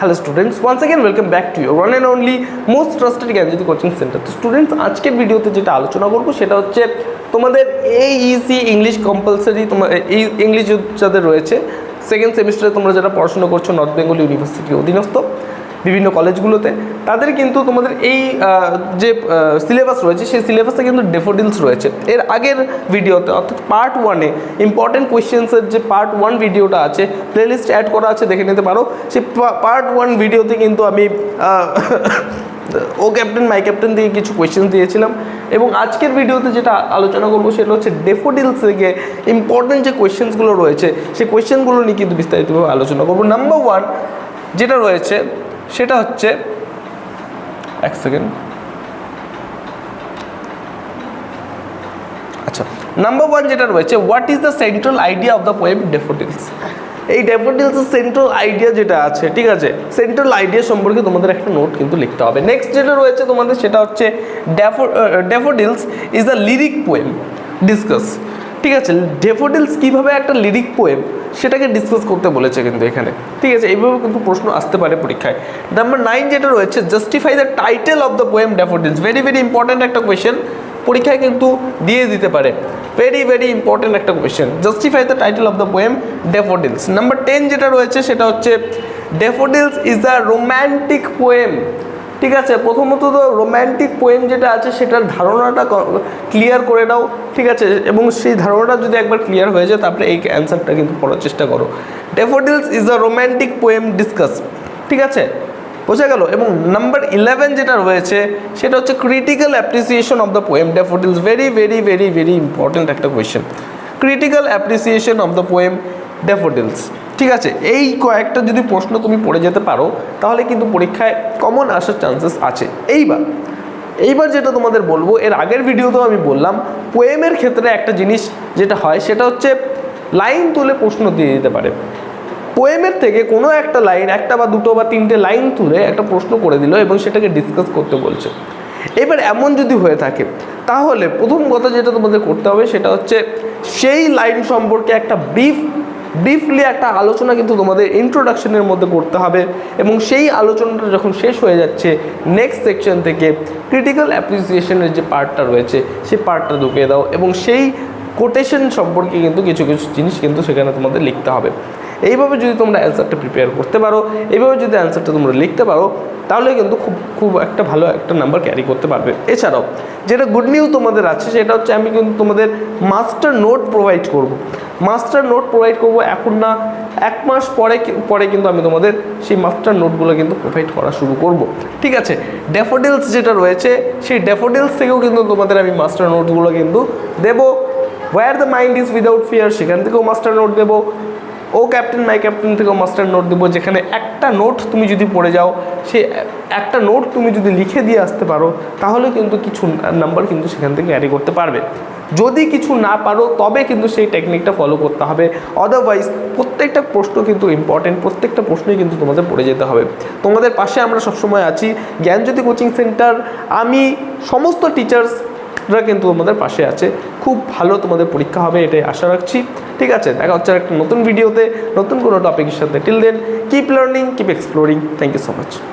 Hello students once again welcome back to your one and only most trusted Gyanjyoti coaching centre তো students আজকের ভিডিওতে যেটা আলোচনা করব সেটা হচ্ছে তোমাদের এইইসি ইংলিশ কম্পালসারি তোমার এই ইংলিশ যাদের রয়েছে সেকেন্ড সেমিস্টারে তোমরা যারা পড়াশোনা করছ নর্থ বেঙ্গল ইউনিভার্সিটির অধীনস্থ বিভিন্ন কলেজগুলোতে, তাদের কিন্তু তোমাদের এই যে সিলেবাস রয়েছে, সেই সিলেবাসে কিন্তু ডেফোডিলস রয়েছে। এর আগের ভিডিওতে অর্থাৎ পার্ট ওয়ানে ইম্পর্টেন্ট কোয়েশ্চেন্সের যে পার্ট ওয়ান ভিডিওটা আছে প্লেলিস্ট অ্যাড করা আছে, দেখে নিতে পারো। সেই পার্ট ওয়ান ভিডিওতে কিন্তু আমি ও ক্যাপ্টেন মাই ক্যাপ্টেন দিয়ে কিছু কোয়েশ্চেন দিয়েছিলাম। এবং আজকের ভিডিওতে যেটা আলোচনা করব, সেটা হচ্ছে ডেফোডিলস থেকে ইম্পর্টেন্ট যে কোয়েশ্চেন্সগুলো রয়েছে, সেই কোয়েশ্চেনগুলো নিয়ে কিন্তু বিস্তারিতভাবে আলোচনা করব। নাম্বার ওয়ান যেটা রয়েছে সেটা হচ্ছে, এক সেকেন্ড। আচ্ছা নাম্বার ওয়ান যেটা রয়েছে what is the central idea of the poem Daffodils এই ডেফোডিলসের সেন্ট্রাল আইডিয়া যেটা আছে, ঠিক আছে? সেন্ট্রাল আইডিয়া সম্পর্কে তোমাদের একটা নোট কিন্তু লিখতে হবে। নেক্সট যেটা রয়েছে তোমাদের, সেটা হচ্ছে daffo Daffodils is the lyric poem discuss ঠিক আছে? ডেফোডিলস কীভাবে একটা লিরিক পোয়েম সেটাকে ডিসকাস করতে বলেছে কিন্তু এখানে। ঠিক আছে এইভাবে কিন্তু প্রশ্ন আসতে পারে পরীক্ষায়। নাম্বার নাইন যেটা রয়েছে justify the title of the poem Daffodils very very important একটা কোয়েশ্চেন পরীক্ষায় কিন্তু দিয়ে দিতে পারে। ভেরি ভেরি ইম্পর্টেন্ট একটা question justify the title of the poem Daffodils number ten যেটা রয়েছে, সেটা হচ্ছে Daffodils is the romantic poem ঠিক আছে, প্রথমত তো রোম্যান্টিক পোয়েম যেটা আছে সেটার ধারণাটা ক্লিয়ার করে দাও ঠিক আছে? এবং সেই ধারণাটা যদি একবার ক্লিয়ার হয়ে যায় তারপরে এই অ্যান্সারটা কিন্তু পড়ার চেষ্টা করো। Daffodils is the romantic poem discuss ঠিক আছে? বোঝা গেল? এবং নাম্বার ইলেভেন যেটা রয়েছে, সেটা হচ্ছে critical appreciation of the poem Daffodils very very very very important একটা question critical appreciation of the poem Daffodils ঠিক আছে, এই কয়েকটা যদি প্রশ্ন তুমি পড়ে যেতে পারো, তাহলে কিন্তু পরীক্ষায় কমন আসার চান্সেস আছে। এইবার এইবার যেটা তোমাদের বলব, এর আগের ভিডিওতেও আমি বললাম পোয়েমের ক্ষেত্রে একটা জিনিস যেটা হয়, সেটা হচ্ছে লাইন তুলে প্রশ্ন দিয়ে দিতে পারে। পোয়েমের থেকে কোনো একটা লাইন একটা বা দুটো বা তিনটে লাইন তুলে একটা প্রশ্ন করে দিল এবং সেটাকে ডিসকাস করতে বলছে। এবার এমন যদি হয়ে থাকে, তাহলে প্রথম কথা যেটা তোমাদের করতে হবে, সেটা হচ্ছে সেই লাইন সম্পর্কে একটা ব্রিফ ব্রিফলি একটা আলোচনা কিন্তু তোমাদের ইন্ট্রোডাকশনের মধ্যে করতে হবে এবং সেই আলোচনাটা যখন শেষ হয়ে যাচ্ছে নেক্সট সেকশন থেকে ক্রিটিক্যাল অ্যাপ্রিসিয়েশনের যে পার্টটা রয়েছে, সেই পার্টটা ঢুকিয়ে দাও এবং সেই কোটেশন সম্পর্কে কিন্তু কিছু কিছু জিনিস কিন্তু সেখানে তোমাদের লিখতে হবে। এইভাবে যদি তোমরা অ্যান্সারটা প্রিপেয়ার করতে পারো, এইভাবে যদি অ্যান্সারটা তোমরা লিখতে পারো, তাহলে কিন্তু খুব খুব একটা ভালো একটা নাম্বার ক্যারি করতে পারবে। এছাড়াও, যেটা গুড নিউজ তোমাদের আছে, সেটা হচ্ছে আমি কিন্তু তোমাদের মাস্টার নোট প্রোভাইড করব। মাস্টার নোট প্রোভাইড করব এখন না, এক মাস পরে পরে কিন্তু আমি তোমাদের সেই মাস্টার নোটগুলো কিন্তু প্রোভাইড করা শুরু করব। ঠিক আছে? ড্যাফোডিলস যেটা রয়েছে, সেই ড্যাফোডিলস থেকেও কিন্তু তোমাদের আমি মাস্টার নোটগুলো কিন্তু দেবো। Where the mind is without fear সেখান থেকেও মাস্টার নোট দেবো। ও ক্যাপ্টেন মাই ক্যাপ্টেন থেকেও মাস্টার নোট দেবো। যেখানে একটা নোট তুমি যদি পড়ে যাও, সে একটা নোট তুমি যদি লিখে দিয়ে আসতে পারো, তাহলে কিন্তু কিছু নাম্বার কিন্তু সেখান থেকে অ্যারি করতে পারবে। যদি কিছু না পারো, তবে কিন্তু সেই টেকনিকটা ফলো করতে হবে। আদারওয়াইজ প্রত্যেকটা প্রশ্ন কিন্তু ইম্পর্টেন্ট প্রত্যেকটা প্রশ্নই কিন্তু তোমাদের পড়ে যেতে হবে। তোমাদের পাশে আমরা সবসময় আছি। জ্ঞানজ্যোতি কোচিং সেন্টার আমি, সমস্ত টিচার্স কিন্তু তোমাদের পাশে আছে। খুব ভালো তোমাদের পরীক্ষা হবে, এটাই আশা রাখছি। ঠিক আছে, দেখা হচ্ছে একটা নতুন ভিডিওতে নতুন কোনো টপিকের সাথে। Till then keep learning keep exploring thank you so much